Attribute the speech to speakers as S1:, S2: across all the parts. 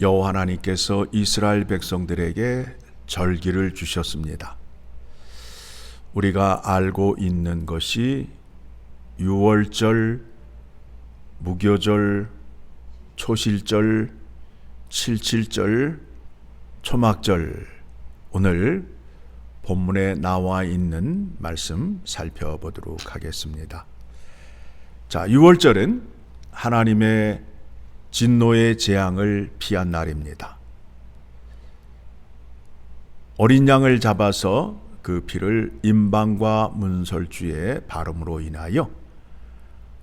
S1: 여호와 하나님께서 이스라엘 백성들에게 절기를 주셨습니다. 우리가 알고 있는 것이 유월절, 무교절, 초실절, 칠칠절, 초막절 오늘 본문에 나와 있는 말씀 살펴보도록 하겠습니다. 자, 유월절은 하나님의 진노의 재앙을 피한 날입니다. 어린 양을 잡아서 그 피를 임방과 문설주에 바름으로 인하여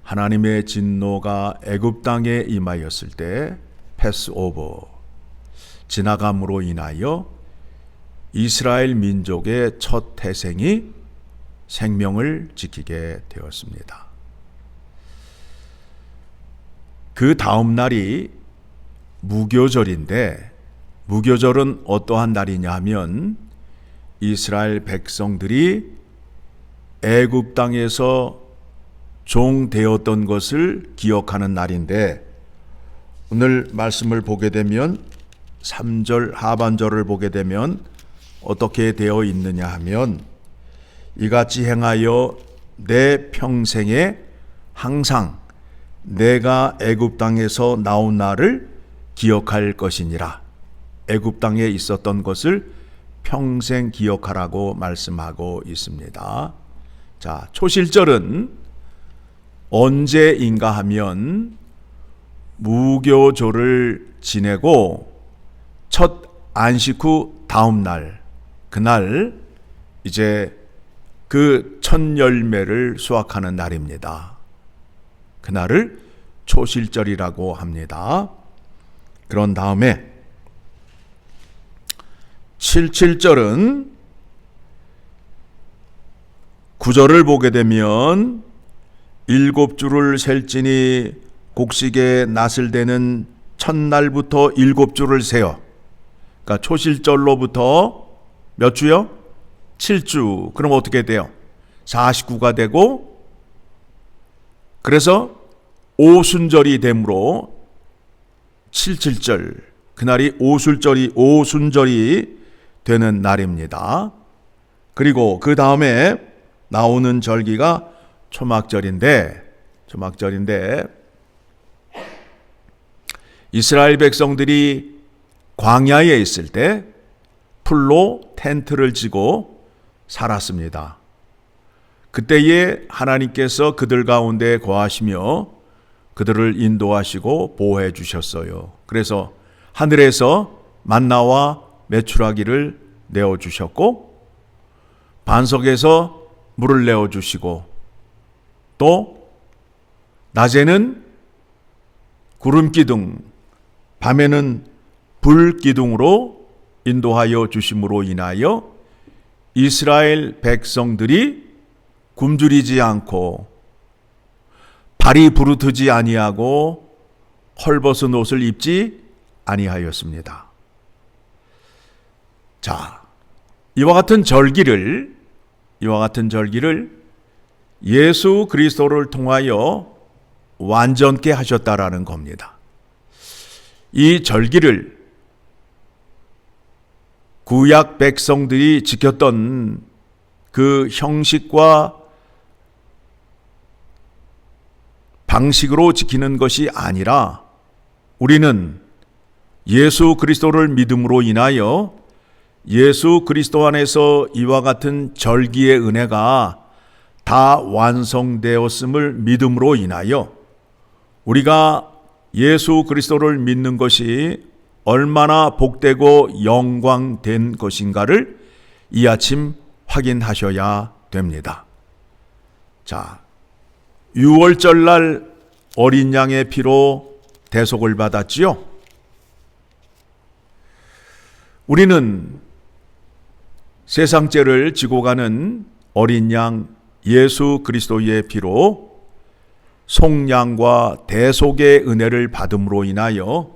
S1: 하나님의 진노가 애굽 땅에 임하였을 때 패스오버 지나감으로 인하여 이스라엘 민족의 첫 태생이 생명을 지키게 되었습니다. 그 다음 날이 무교절인데 무교절은 어떠한 날이냐 하면 이스라엘 백성들이 애굽 땅에서 종 되었던 것을 기억하는 날인데 오늘 말씀을 보게 되면 3절 하반절을 보게 되면 어떻게 되어 있느냐 하면 이같이 행하여 내 평생에 항상 내가 애굽 땅에서 나온 날을 기억할 것이니라. 애굽 땅에 있었던 것을 평생 기억하라고 말씀하고 있습니다. 자, 초실절은 언제인가 하면 무교조를 지내고 첫 안식 후 다음 날 그날 이제 그 첫 열매를 수확하는 날입니다. 그날을 초실절이라고 합니다. 그런 다음에 77절은 구절을 보게 되면 일곱 줄을 셀지니 곡식에 낫을 대는 첫날부터 일곱 줄을 세요. 그러니까 초실절로부터 몇 주요? 7주. 그럼 어떻게 돼요? 49가 되고 그래서 오순절이 되므로 77절 그날이 오술절이 오순절이 되는 날입니다. 그리고 그 다음에 나오는 절기가 초막절인데 초막절인데 이스라엘 백성들이 광야에 있을 때 풀로 텐트를 지고 살았습니다. 그때에 하나님께서 그들 가운데 거하시며 그들을 인도하시고 보호해 주셨어요. 그래서 하늘에서 만나와 메추라기를 내어 주셨고 반석에서 물을 내어 주시고 또 낮에는 구름 기둥 밤에는 불 기둥으로 인도하여 주심으로 인하여 이스라엘 백성들이 굶주리지 않고 발이 부르트지 아니하고 헐벗은 옷을 입지 아니하였습니다. 자, 이와 같은 절기를 이와 같은 절기를 예수 그리스도를 통하여 완전케 하셨다라는 겁니다. 이 절기를 구약 백성들이 지켰던 그 형식과 방식으로 지키는 것이 아니라 우리는 예수 그리스도를 믿음으로 인하여 예수 그리스도 안에서 이와 같은 절기의 은혜가 다 완성되었음을 믿음으로 인하여 우리가 예수 그리스도를 믿는 것이 얼마나 복되고 영광된 것인가를 이 아침 확인하셔야 됩니다. 자, 6월절 날 어린 양의 피로 대속을 받았지요. 우리는 세상 죄를 지고 가는 어린 양 예수 그리스도의 피로 속량과 대속의 은혜를 받음으로 인하여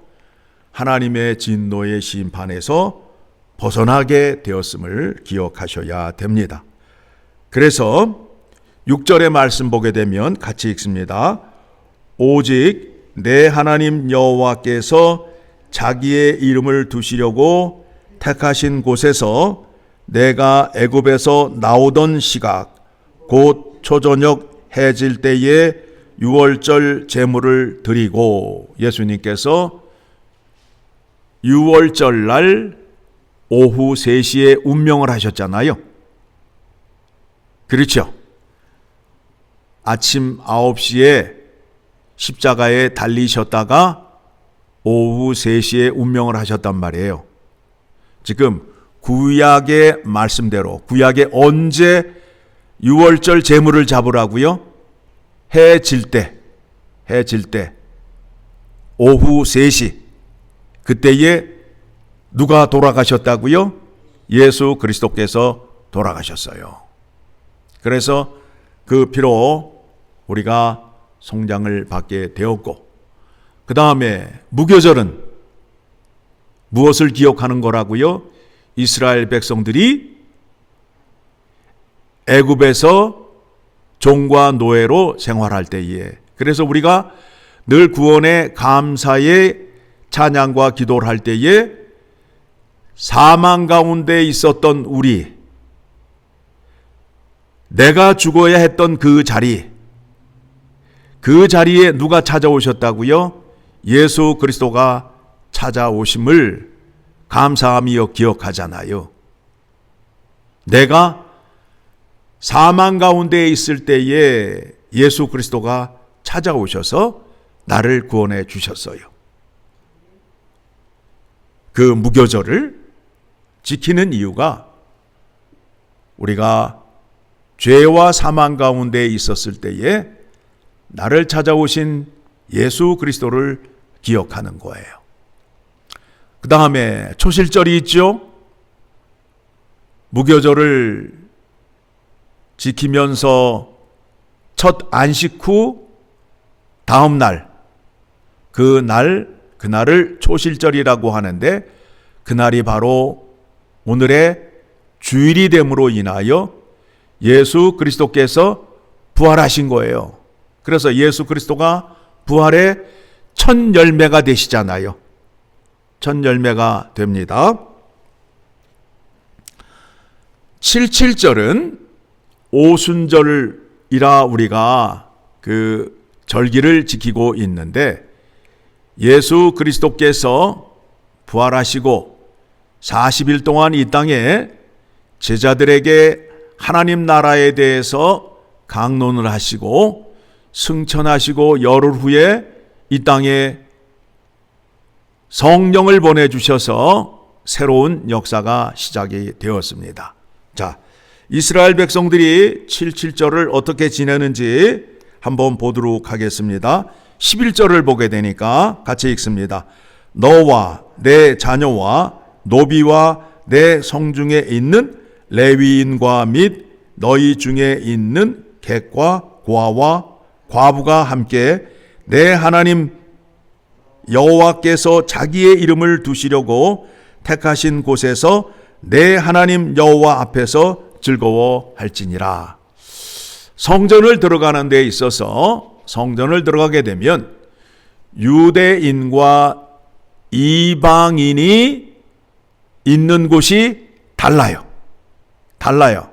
S1: 하나님의 진노의 심판에서 벗어나게 되었음을 기억하셔야 됩니다. 그래서 6절의 말씀 보게 되면 같이 읽습니다. 오직 내 하나님 여호와께서 자기의 이름을 두시려고 택하신 곳에서 내가 애굽에서 나오던 시각 곧 초저녁 해질 때에 유월절 제물을 드리고 예수님께서 유월절 날 오후 3시에 운명을 하셨잖아요. 그렇죠. 아침 9시에 십자가에 달리셨다가 오후 3시에 운명을 하셨단 말이에요. 지금 구약의 말씀대로 구약에 언제 유월절 제물을 잡으라고요? 해 질 때, 해 질 때, 오후 3시, 그때에 누가 돌아가셨다고요? 예수 그리스도께서 돌아가셨어요. 그래서 그 피로 우리가 성장을 받게 되었고, 그 다음에 무교절은 무엇을 기억하는 거라고요? 이스라엘 백성들이 애굽에서 종과 노예로 생활할 때에 그래서 우리가 늘 구원의 감사의 찬양과 기도를 할 때에 사망 가운데 있었던 우리 내가 죽어야 했던 그 자리 그 자리에 누가 찾아오셨다고요? 예수 그리스도가 찾아오심을 감사하며 기억하잖아요. 내가 사망 가운데 있을 때에 예수 그리스도가 찾아오셔서 나를 구원해 주셨어요. 그 무교절을 지키는 이유가 우리가 죄와 사망 가운데 있었을 때에 나를 찾아오신 예수 그리스도를 기억하는 거예요. 그 다음에 초실절이 있죠? 무교절을 지키면서 첫 안식 후 다음 날, 그 날, 그날을 초실절이라고 하는데, 그날이 바로 오늘의 주일이 됨으로 인하여 예수 그리스도께서 부활하신 거예요. 그래서 예수 그리스도가 부활의 첫 열매가 되시잖아요. 첫 열매가 됩니다. 77절은 오순절이라 우리가 그 절기를 지키고 있는데 예수 그리스도께서 부활하시고 40일 동안 이 땅에 제자들에게 하나님 나라에 대해서 강론을 하시고 승천하시고 열흘 후에 이 땅에 성령을 보내주셔서 새로운 역사가 시작이 되었습니다. 자, 이스라엘 백성들이 77절을 어떻게 지내는지 한번 보도록 하겠습니다. 11절을 보게 되니까 같이 읽습니다. 너와 내 자녀와 노비와 내 성중에 있는 레위인과 및 너희 중에 있는 객과 고아와 과부가 함께 내 하나님 여호와께서 자기의 이름을 두시려고 택하신 곳에서 내 하나님 여호와 앞에서 즐거워할지니라. 성전을 들어가는 데 있어서 성전을 들어가게 되면 유대인과 이방인이 있는 곳이 달라요. 달라요.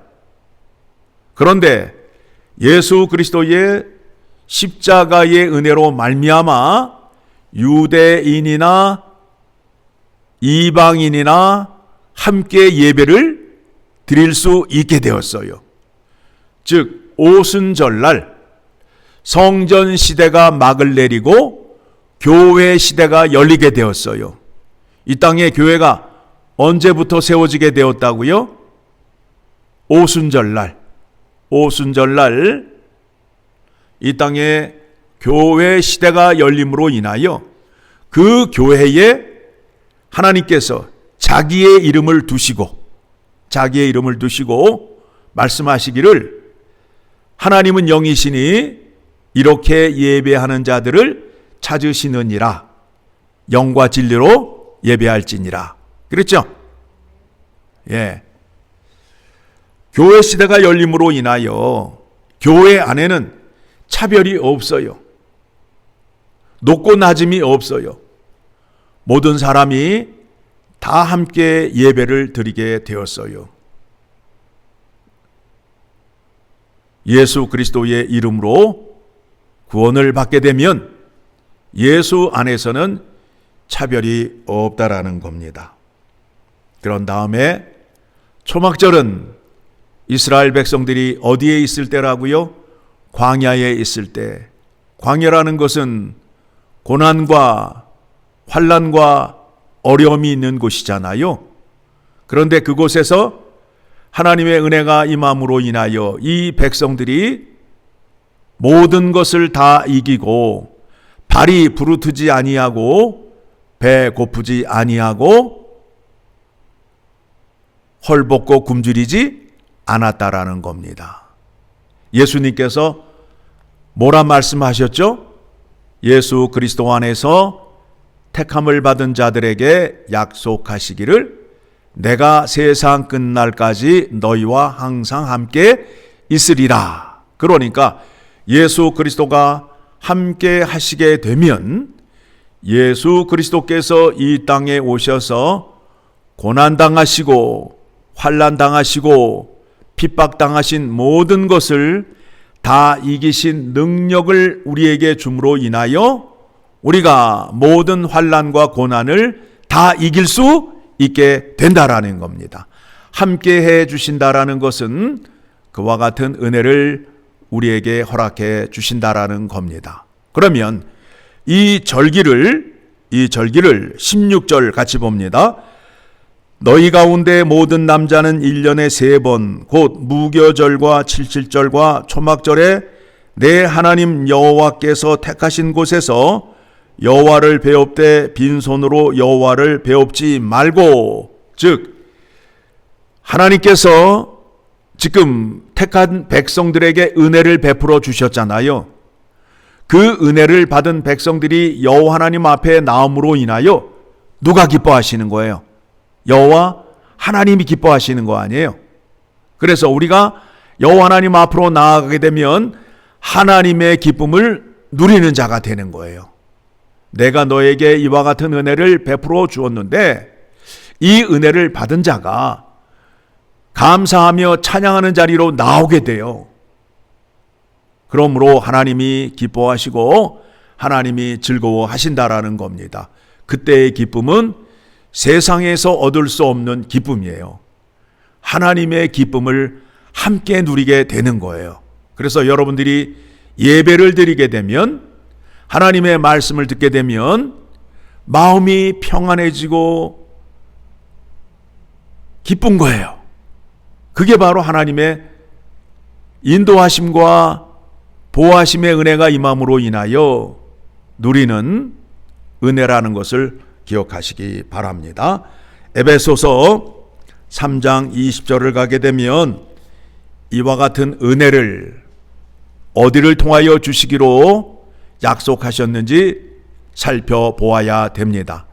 S1: 그런데 예수 그리스도의 십자가의 은혜로 말미암아 유대인이나 이방인이나 함께 예배를 드릴 수 있게 되었어요. 즉 오순절날 성전 시대가 막을 내리고 교회 시대가 열리게 되었어요. 이 땅에 교회가 언제부터 세워지게 되었다고요? 오순절날. 오순절날 이 땅에 교회 시대가 열림으로 인하여 그 교회에 하나님께서 자기의 이름을 두시고 자기의 이름을 두시고 말씀하시기를 하나님은 영이시니 이렇게 예배하는 자들을 찾으시느니라 영과 진리로 예배할지니라 그랬죠? 예. 교회 시대가 열림으로 인하여 교회 안에는 차별이 없어요. 높고 낮음이 없어요. 모든 사람이 다 함께 예배를 드리게 되었어요. 예수 그리스도의 이름으로 구원을 받게 되면 예수 안에서는 차별이 없다라는 겁니다. 그런 다음에 초막절은 이스라엘 백성들이 어디에 있을 때라고요? 광야에 있을 때. 광야라는 것은 고난과 환란과 어려움이 있는 곳이잖아요. 그런데 그곳에서 하나님의 은혜가 임함으로 인하여 이 백성들이 모든 것을 다 이기고 발이 부르트지 아니하고 배 고프지 아니하고 헐벗고 굶주리지 않았다라는 겁니다. 예수님께서 뭐라 말씀하셨죠? 예수 그리스도 안에서 택함을 받은 자들에게 약속하시기를 내가 세상 끝날까지 너희와 항상 함께 있으리라. 그러니까 예수 그리스도가 함께 하시게 되면 예수 그리스도께서 이 땅에 오셔서 고난 당하시고 환난 당하시고 핍박 당하신 모든 것을 다 이기신 능력을 우리에게 줌으로 인하여 우리가 모든 환난과 고난을 다 이길 수 있게 된다라는 겁니다. 함께 해 주신다라는 것은 그와 같은 은혜를 우리에게 허락해 주신다라는 겁니다. 그러면 이 절기를 이 절기를 16절 같이 봅니다. 너희 가운데 모든 남자는 1년에 세 번 곧 무교절과 칠칠절과 초막절에 내 하나님 여호와께서 택하신 곳에서 여호와를 배웁되 빈손으로 여호와를 배웁지 말고 즉 하나님께서 지금 택한 백성들에게 은혜를 베풀어 주셨잖아요. 그 은혜를 받은 백성들이 여호와 하나님 앞에 나옴으로 인하여 누가 기뻐하시는 거예요? 여호와 하나님이 기뻐하시는 거 아니에요? 그래서 우리가 여호와 하나님 앞으로 나아가게 되면 하나님의 기쁨을 누리는 자가 되는 거예요. 내가 너에게 이와 같은 은혜를 베풀어 주었는데 이 은혜를 받은 자가 감사하며 찬양하는 자리로 나오게 돼요. 그러므로 하나님이 기뻐하시고 하나님이 즐거워하신다라는 겁니다. 그때의 기쁨은 세상에서 얻을 수 없는 기쁨이에요. 하나님의 기쁨을 함께 누리게 되는 거예요. 그래서 여러분들이 예배를 드리게 되면 하나님의 말씀을 듣게 되면 마음이 평안해지고 기쁜 거예요. 그게 바로 하나님의 인도하심과 보호하심의 은혜가 임함으로 인하여 누리는 은혜라는 것을 기억하시기 바랍니다. 에베소서 3장 20절을 가게 되면 이와 같은 은혜를 어디를 통하여 주시기로 약속하셨는지 살펴보아야 됩니다.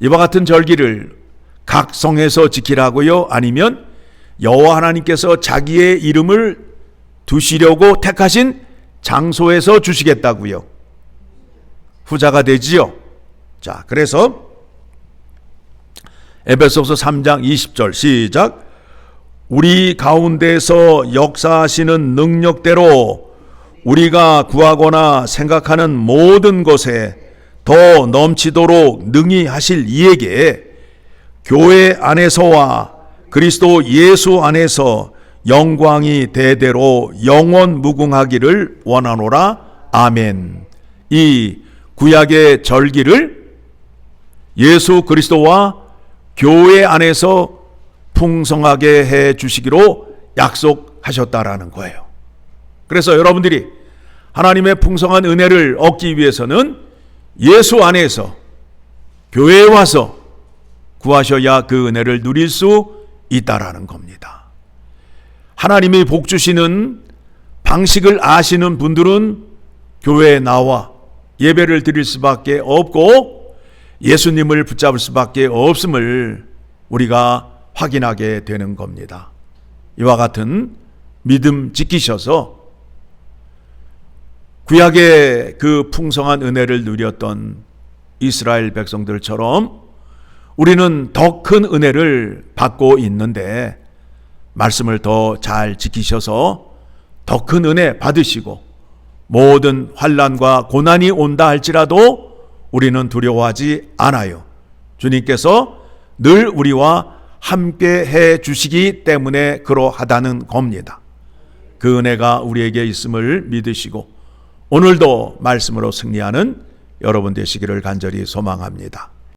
S1: 이와 같은 절기를 각 성에서 지키라고요? 아니면 여호와 하나님께서 자기의 이름을 두시려고 택하신 장소에서 주시겠다고요? 후자가 되지요. 자, 그래서 에베소서 3장 20절 시작 우리 가운데서 역사하시는 능력대로 우리가 구하거나 생각하는 모든 것에 더 넘치도록 능히 하실 이에게 교회 안에서와 그리스도 예수 안에서 영광이 대대로 영원 무궁하기를 원하노라. 아멘. 이 구약의 절기를 예수 그리스도와 교회 안에서 풍성하게 해 주시기로 약속하셨다라는 거예요. 그래서 여러분들이 하나님의 풍성한 은혜를 얻기 위해서는 예수 안에서 교회에 와서 구하셔야 그 은혜를 누릴 수 있다라는 겁니다. 하나님이 복 주시는 방식을 아시는 분들은 교회에 나와 예배를 드릴 수밖에 없고 예수님을 붙잡을 수밖에 없음을 우리가 확인하게 되는 겁니다. 이와 같은 믿음 지키셔서 구약의 그 풍성한 은혜를 누렸던 이스라엘 백성들처럼 우리는 더 큰 은혜를 받고 있는데 말씀을 더 잘 지키셔서 더 큰 은혜 받으시고 모든 환란과 고난이 온다 할지라도 우리는 두려워하지 않아요. 주님께서 늘 우리와 함께 해 주시기 때문에 그러하다는 겁니다. 그 은혜가 우리에게 있음을 믿으시고 오늘도 말씀으로 승리하는 여러분 되시기를 간절히 소망합니다.